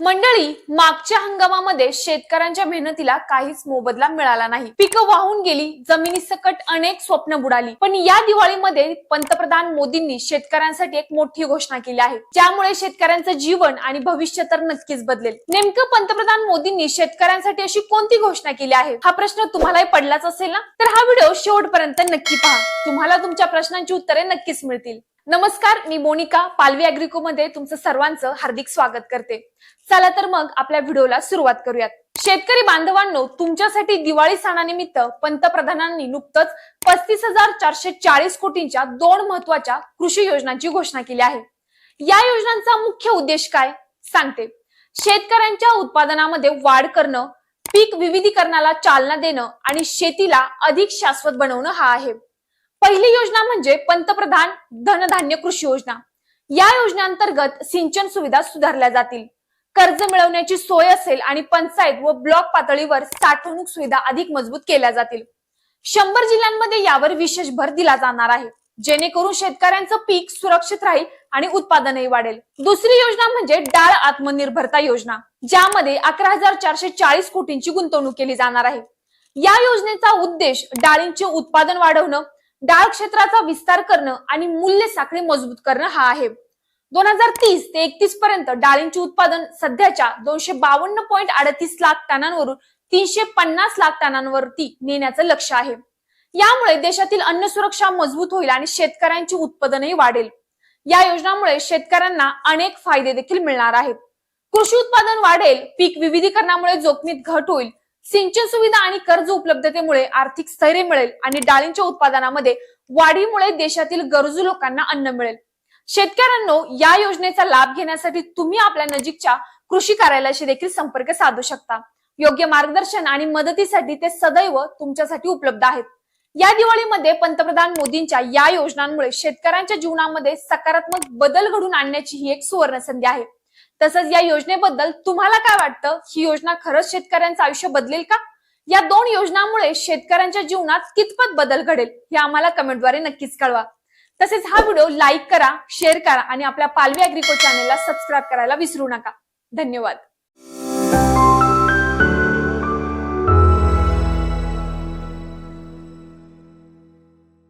मंडळी मागच्या हंगामामध्ये शेतकऱ्यांच्या मेहनतीला काहीच मोबदला मिळाला नाही. पिकं वाहून गेली जमिनीसकट अनेक स्वप्न बुडाली. पण या दिवाळीमध्ये पंतप्रधान मोदींनी शेतकऱ्यांसाठी एक मोठी घोषणा केली आहे. ज्यामुळे शेतकऱ्यांचं जीवन आणि भविष्य तर नक्कीच बदलेल. नेमकं पंतप्रधान मोदींनी शेतकऱ्यांसाठी अशी कोणती घोषणा केली आहे? हा प्रश्न तुम्हालाही पडलाच असेल ना? तर हा व्हिडिओ शेवटपर्यंत नक्की पहा. तुम्हाला तुमच्या प्रश्नांची उत्तरे नक्कीच मिळतील. नमस्कार मी मोनिका पालवी अॅग्रिको मध्ये तुमचं सर्वांचं हार्दिक स्वागत करते. चला तर मग आपल्या व्हिडिओला सुरुवात करूयात. शेतकरी बांधवांनो तुमच्यासाठी दिवाळी सणानिमित्त पंतप्रधानांनी नुकतंच पस्तीस हजार चारशे चाळीस कोटींच्या दोन महत्त्वाच्या कृषी योजनांची घोषणा केली आहे. या योजनांचा मुख्य उद्देश काय? सांगते. शेतकऱ्यांच्या उत्पादनामध्ये वाढ करणं पीक विविधीकरणाला चालना देणं आणि शेतीला अधिक शाश्वत बनवणं हा आहे. पहिली योजना म्हणजे पंतप्रधान धनधान्य कृषी योजना. या योजनेअंतर्गत सिंचन सुविधा सुधारल्या जातील. कर्ज मिळवण्याची सोय असेल आणि पंचायत व ब्लॉक पातळीवर साठवणूक सुविधा अधिक मजबूत केल्या जातील. शंभर जिल्ह्यांमध्ये यावर विशेष भर दिला जाणार आहे. जेणेकरून शेतकऱ्यांचं पीक सुरक्षित राहील आणि उत्पादनही वाढेल. दुसरी योजना म्हणजे डाळ आत्मनिर्भरता योजना ज्यामध्ये अकरा हजार चारशे चाळीस कोटींची गुंतवणूक केली जाणार आहे. या योजनेचा उद्देश डाळींचे उत्पादन वाढवणं डाळ क्षेत्राचा विस्तार करणं आणि मूल्य साखळी मजबूत करणं हा आहे. दोन हजार तीस ते एकतीस पर्यंत डाळींचे उत्पादन सध्याच्या दोनशे बावन्न पॉईंट अडतीस लाख टनांवरून तीनशे पन्नास लाख टनांवरती नेण्याचं लक्ष आहे. यामुळे देशातील अन्न सुरक्षा मजबूत होईल आणि शेतकऱ्यांचे उत्पादनही वाढेल. या योजनामुळे शेतकऱ्यांना अनेक फायदे देखील मिळणार आहेत. कृषी उत्पादन वाढेल पीक विविधीकरणामुळे जोखमीत घट होईल सिंचन सुविधा आणि कर्ज उपलब्धतेमुळे आर्थिक स्थैर्य मिळेल आणि डाळींच्या उत्पादनामध्ये वाढीमुळे देशातील गरजू लोकांना अन्न मिळेल. शेतकऱ्यांनो या योजनेचा लाभ घेण्यासाठी तुम्ही आपल्या नजीकच्या कृषी कार्यालयाशी देखील संपर्क साधू शकता. योग्य मार्गदर्शन आणि मदतीसाठी ते सदैव तुमच्यासाठी उपलब्ध आहेत. या दिवाळीमध्ये पंतप्रधान मोदींच्या या योजनांमुळे शेतकऱ्यांच्या जीवनामध्ये सकारात्मक बदल घडून आणण्याची ही एक सुवर्ण संधी आहे. तसंच या योजनेबद्दल तुम्हाला काय वाटतं? ही योजना खरंच शेतकऱ्यांचं आयुष्य बदलेल का? या दोन योजनांमुळे शेतकऱ्यांच्या जीवनात कितपत बदल घडेल हे आम्हाला कमेंटद्वारे नक्कीच कळवा. तसेच हा व्हिडिओ लाईक करा शेअर करा आणि आपल्या पालवी अॅग्रिको चॅनेलला सबस्क्राईब करायला विसरू नका. धन्यवाद.